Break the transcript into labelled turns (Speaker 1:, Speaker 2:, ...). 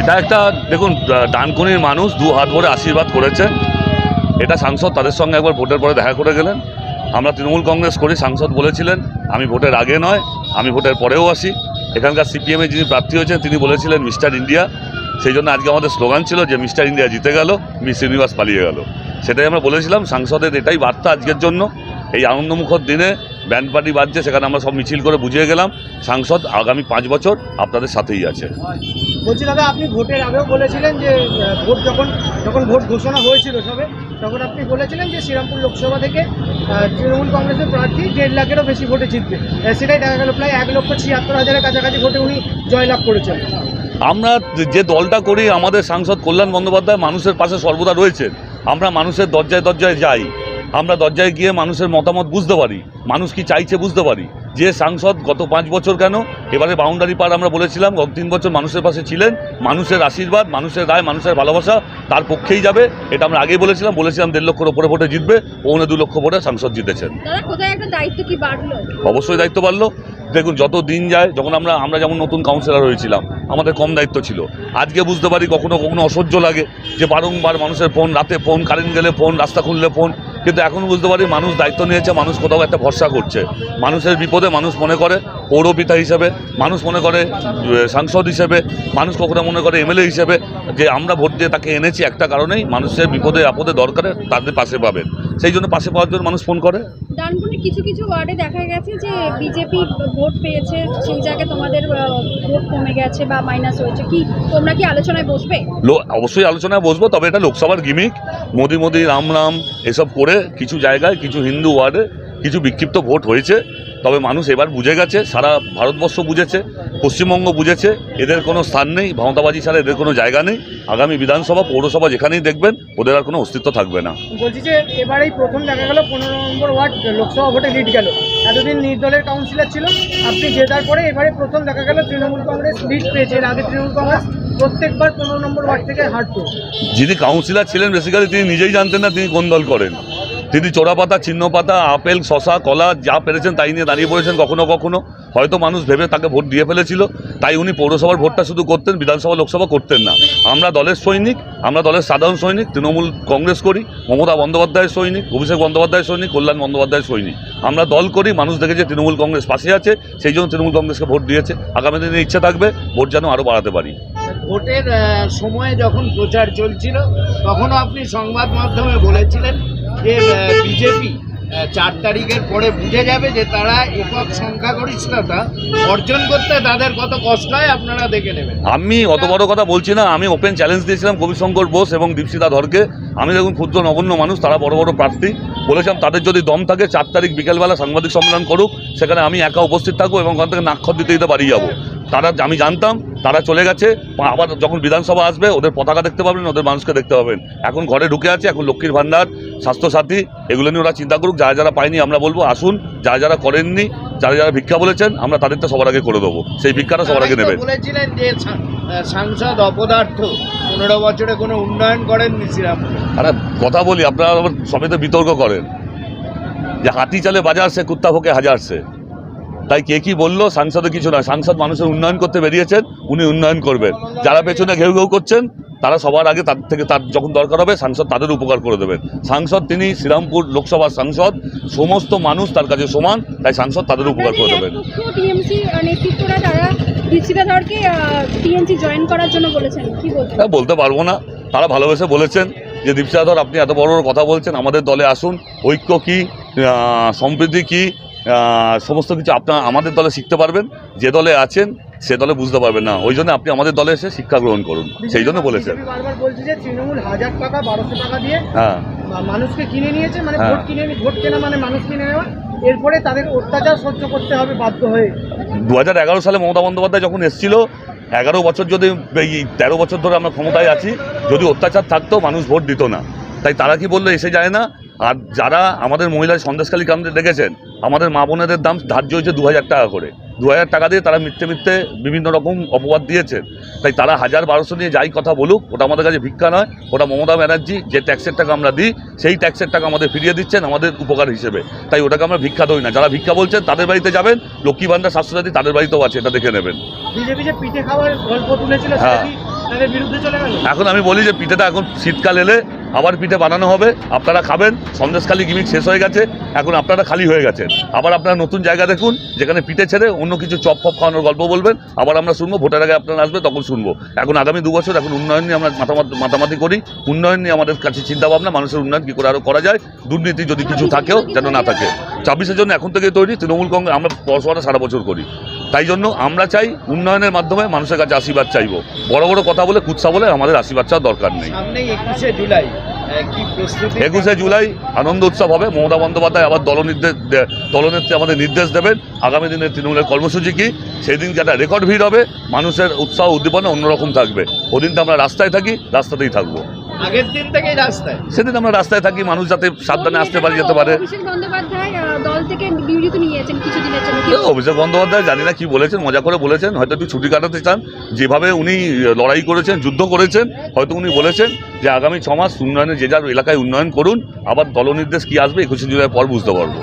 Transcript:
Speaker 1: এটা একটা, দেখুন ডানকুনির মানুষ দু হাত ভরে আশীর্বাদ করেছে। এটা সাংসদ তাদের সঙ্গে একবার ভোটের পরে দেখা করে গেলেন। আমরা তৃণমূল কংগ্রেস করি, সাংসদ বলেছিলেন, আমি ভোটের আগে নয়, আমি ভোটের পরেও আসি। এখানকার সিপিএমে যিনি প্রার্থী হয়েছেন, তিনি বলেছিলেন মিস্টার ইন্ডিয়া। সেই জন্য আজকে আমাদের স্লোগান ছিল যে মিস্টার ইন্ডিয়া জিতে গেল, মিস ইউনিভার্স পালিয়ে গেল। সেটাই আমরা বলেছিলাম, সাংসদের এটাই বার্তা আজকের জন্য। এই আনন্দমুখর দিনে ব্যান্ড পার্টি বাজছে সেখানে আমরা সব মিছিল করে বুঝিয়ে গেলাম সাংসদ আগামী পাঁচ বছর আপনাদের সাথেই আছে।
Speaker 2: বলছি দাদা আপনি ভোটের আগেও বলেছিলেন যে ভোট যখন যখন ভোট ঘোষণা হয়েছিল সবে তখন আপনি বলেছিলেন যে শ্রীরামপুর লোকসভা থেকে তৃণমূল কংগ্রেসের প্রার্থী দেড় লাখেরও বেশি ভোটে জিতবে। সেটাই দেখা গেল প্রায় এক লক্ষ ছিয়াত্তর হাজারের কাছাকাছি ভোটে উনি জয়লাভ করেছেন।
Speaker 1: আমরা যে দলটা করি আমাদের সাংসদ কল্যাণ বন্দ্যোপাধ্যায় মানুষের পাশে সর্বদা রয়েছেন। আমরা মানুষের দরজায় দরজায় যাই। আমরা দরজায় গিয়ে মানুষের মতামত বুঝতে পারি। মানুষ কি চাইছে বুঝতে পারি। যে সাংসদ গত পাঁচ বছর কেন? এবারে বাউন্ডারি পার আমরা বলেছিলাম গত তিন বছর মানুষের পাশে ছিলেন মানুষের আশীর্বাদ মানুষের রায় মানুষের ভালোবাসা তার পক্ষেই যাবে। এটা আমরা আগেই বলেছিলাম বলেছিলাম দেড় লক্ষর ওপরে ভোটে জিতবে পৌনে দু লক্ষ ভোটে সাংসদ জিতেছেন। অবশ্যই দায়িত্ব বাড়লো। দেখুন যত দিন যায় যখন আমরা আমরা যেমন নতুন কাউন্সিলর হয়েছিলাম আমাদের কম দায়িত্ব ছিল। আজকে বুঝতে পারি কখনো কখনো অসহ্য লাগে যে বারংবার মানুষের ফোন রাতে ফোন কারেন্ট গেলে ফোন রাস্তা খুললে ফোন কিন্তু এখন বুঝতে পারি মানুষ দায়িত্ব নিয়েছে, মানুষ কোথাও একটা ভরসা করছে। মানুষের বিপদে মানুষ মনে করে পৌরপিতা হিসেবে, মানুষ মনে করে সাংসদ হিসেবে, মানুষ কখনো মনে করে এমএলএ হিসেবে যে আমরা ভোট দিয়ে তাকে এনেছি একটা কারণেই মানুষের বিপদে, আপদে দরকারে তাদের পাশে পাবেন। সেই জন্য পাশে পাওয়ার জন্য মানুষ ফোন করে।
Speaker 3: ডানকুনি কিছু কিছু ওয়ার্ডে দেখা গেছে যে বিজেপি ভোট পেয়েছে সেই জায়গায় তোমাদের ভোট কমে গেছে বা মাইনাস হয়েছে। কি তোমরা কি আলোচনায় বসবে?
Speaker 1: অবশ্যই আলোচনায় বসবো তবে এটা লোকসভার গিমিক মোদি মোদি রাম রাম এসব করে কিছু জায়গায় কিছু হিন্দু ওয়ার্ডে কিছু বিক্ষিপ্ত ভোট হয়েছে। তবে মানুষ এবার বুঝে গেছে সারা ভারতবর্ষ বুঝেছে পশ্চিমবঙ্গ বুঝেছে এদের কোনো স্থান নেই ভাঁওতাবাজি ছাড়া এদের কোনো জায়গা নেই। আগামী বিধানসভা পৌরসভা যেখানেই দেখবেন ওদের আর কোনো অস্তিত্ব থাকবে না।
Speaker 2: বলছি যে এবারেই প্রথম দেখা গেল পনেরো নম্বর ওয়ার্ড লোকসভা ভোটে লিড গেল। এতদিন নির্দলের কাউন্সিলর ছিল আপনি জেতার পরে এবারে প্রথম দেখা গেল তৃণমূল কংগ্রেস লিড পেয়েছে। এর আগে তৃণমূল কংগ্রেস প্রত্যেকবার পনেরো নম্বর ওয়ার্ড থেকে হারতো।
Speaker 1: যিনি কাউন্সিলর ছিলেন বেসিক্যালি তিনি নিজেই জানতেন না তিনি কোন দল করেন। তিনি চোরাপাতা চিহ্নপাতা আপেল, শশা, কলা, যা পেরেছেন তাই নিয়ে দাঁড়িয়ে পড়েছেন কখনো কখনো। হয়তো মানুষ ভেবে তাকে ভোট দিয়ে ফেলেছিল, তাই উনি পৌরসভার ভোটটা শুধু করতেন, বিধানসভা, লোকসভা করতেন না। আমরা দলের সৈনিক, আমরা দলের সাধারণ সৈনিক, তৃণমূল কংগ্রেস করি, মমতা বন্দ্যোপাধ্যায়ের সৈনিক, অভিষেক বন্দ্যোপাধ্যায়ের সৈনিক, কল্যাণ বন্দ্যোপাধ্যায়ের সৈনিক। আমরা দল করি, মানুষ দেখেছে তৃণমূল কংগ্রেস পাশে আছে, সেই জন্য তৃণমূল কংগ্রেসকে ভোট দিয়েছে। আগামী দিনে ইচ্ছা থাকবে ভোট যেন আরও বাড়াতে পারি।
Speaker 4: ভোটের সময়ে যখন প্রচার চলছিল, তখনও আপনি সংবাদ মাধ্যমে বলেছিলেন যে বিজেপি চার তারিখের পরে বুঝে যাবে যে তারা একক সংখ্যাগরিষ্ঠতা অর্জন করতে তাদের কত কষ্ট হয়, আপনারা দেখে নেবেন।
Speaker 1: আমি অত বড় কথা বলছি না, আমি ওপেন চ্যালেঞ্জ দিয়েছিলাম কবিশঙ্কর বোস এবং দীপশিতা ধরকে। আমি দেখুন ক্ষুদ্র নগণ্য মানুষ, তারা বড় বড় প্রার্থী। বলেছিলাম, তাদের যদি দম থাকে, চার তারিখ বিকেলবেলা সাংবাদিক সম্মেলন করুক, সেখানে আমি একা উপস্থিত থাকব এবং ওখান থেকে নাক্ষর দিতে দিতে বাড়ি যাব। তারা আমি জানতাম তারা চলে গেছে আবার যখন বিধানসভা আসবে ওদের পতাকা দেখতে পাবেন ওদের মানুষকে দেখতে পাবেন। এখন ঘরে ঢুকে আছে এখন লক্ষ্মীর ভাণ্ডার স্বাস্থ্যসাথী এগুলো নিয়ে ওরা চিন্তা করুক যারা যারা পায়নি আমরা বলব আসুন যারা যারা করেননি যারা যারা ভিক্ষা বলেছেন আমরা তাদেরটা সবার আগে করে দেবো। সেই ভিক্ষাটা সবার আগে নেবেন।
Speaker 4: বলেছিলেন যে সাংসদ অপদার্থ পনেরো বছরে কোনো উন্নয়ন করেননি শ্রীরামপুরে।
Speaker 1: আরে কথা বলি আপনারা সবাই তো বিতর্ক করেন। যে হাতি চালে বাজার সে কুত্তা ভোকে হাজার সে তাই কে কি বলল সাংসদে কিছু না সাংসদ মানুষের উন্নয়ন করতে বেরিয়েছেন উনি উন্নয়ন করবেন। যারা পেছনে ঘেউ ঘেউ করছেন তারা সবার আগে তার থেকে তার যখন দরকার হবে সাংসদ তাদের উপকার করে দেবেন। সাংসদ তিনি শ্রীরামপুর লোকসভার সাংসদ সমস্ত মানুষ তার কাছে সমান তাই সাংসদ তাদের উপকার করে দেবেন। হ্যাঁ বলতে পারব না। তারা ভালোবেসে বলেছেন যে দীপসাধর আপনি এত বড় বড় কথা বলছেন আমাদের দলে আসুন। ঐক্য কী সম্প্রীতি কী সমস্ত কিছু আপনার আমাদের দলে শিখতে পারবেন যে দলে আছেন সে দলে বুঝতে পারবেন না। ওই জন্য আপনি আমাদের দলে এসে শিক্ষা গ্রহণ করুন। সেই জন্য বলেছেন। হ্যাঁ।
Speaker 2: মানুষকে কিনে নিয়েছে মানে
Speaker 1: হ্যাঁ।
Speaker 2: ভোট কিনে ভোট কেনা মানে মানুষ কিনে নেওয়া। এরপরে তাদের অত্যাচার সহ্য করতে হবে বাধ্য হয়ে।
Speaker 1: দু হাজার এগারো সালে মমতা বন্দ্যোপাধ্যায় যখন এসেছিল এগারো বছর যদি এই তেরো বছর ধরে আমরা ক্ষমতায় আছি যদি অত্যাচার থাকতো মানুষ ভোট দিত না। তাই তারা কি বলল এসে যায় না? আর যারা আমাদের মহিলা সন্দেশকালী কেন্দ্রে দেখেছেন আমাদের মা বোনেদের দাম ধার্য হয়েছে দু হাজার টাকা করে। দু হাজার টাকা দিয়ে তারা মিথ্যে মিথ্যে বিভিন্ন রকম অপবাদ দিয়েছেন। তাই তারা হাজার বারোশো নিয়ে যাই কথা বলুক ওটা আমাদের কাছে ভিক্ষা নয় ওটা মমতা ব্যানার্জি যে ট্যাক্সের টাকা আমরা দিই সেই ট্যাক্সের টাকা আমাদের ফিরিয়ে দিচ্ছেন আমাদের উপকার হিসেবে। তাই ওটাকে আমরা ভিক্ষা দই না। যারা ভিক্ষা বলছেন তাদের বাড়িতে যাবেন লক্ষ্মী ভান্ডার স্বাস্থ্যসাথী তাদের বাড়িতেও আছে এটা দেখে নেবেন। হ্যাঁ। এখন আমি বলি যে পিঠেটা এখন শীতকাল এলে আবার পিঠে বানানো হবে, আপনারা খাবেন, সন্দেশখালি গিমিক শেষ হয়ে গেছে, এখন আপনারা খালি হয়ে গেছেন। আবার আপনারা নতুন জায়গা দেখুন, যেখানে পিঠে ছেড়ে অন্য কিছু চপ ফপ খাওয়ানোর গল্প বলবেন, আবার আমরা শুনব, ভোটার আগে আপনারা আসবে, তখন শুনব। এখন আগামী দু বছর এখন উন্নয়ন নিয়ে আমরা মাতামাতি করি, উন্নয়ন নিয়ে আমাদের কাছে চিন্তাভাবনা, মানুষের উন্নয়ন কী করে আরও করা যায়, দুর্নীতি যদি কিছু থাকেও যেন না থাকে। ছাব্বিশের জন্য এখন থেকে তৈরি তৃণমূল কংগ্রেস আমরা পড়াশোনাটা সারা বছর করি। তাই জন্য আমরা চাই উন্নয়নের মাধ্যমে মানুষের কাছে আশীর্বাদ চাইব। বড় বড় কথা বলে কুৎসা বলে আমাদের আশীর্বাদ চাওয়ার দরকার নেই।
Speaker 4: একুশে জুলাই আহ, কি প্রস্তুতি?
Speaker 1: একুশে জুলাই আনন্দ উৎসব হবে মমতা বন্দ্যোপাধ্যায় আবার দলনির্দেশ দে- দলনেত্রী আমাদের নির্দেশ দেবেন আগামী দিনে তৃণমূলের কর্মসূচি কি? সেই দিন একটা রেকর্ড ভিড় হবে মানুষের উৎসাহ উদ্দীপনা অন্যরকম থাকবে। ওদিন তো আমরা রাস্তায় থাকি রাস্তাতেই থাকব।
Speaker 4: আগের দিন থেকেই রাস্তায়?
Speaker 1: সেদিন আমরা রাস্তায় থাকি মানুষ যাতে সাবধানে আসতে পারে যেতে পারে
Speaker 3: অভিষেক বন্দ্যোপাধ্যায় আহ, দল
Speaker 1: অভিষেক বন্দ্যোপাধ্যায় জানি না কি বলেছেন, মজা করে বলেছেন, হয়তো একটু ছুটি কাটাতে চান। যেভাবে উনি লড়াই করেছেন, যুদ্ধ করেছেন, হয়তো উনি বলেছেন যে আগামী ছমাস মাস উন্নয়নে যে যার এলাকায় উন্নয়ন করুন, আবার দলনির্দেশ কি আসবে, একুশে জুলাই পর বুঝতে পারব।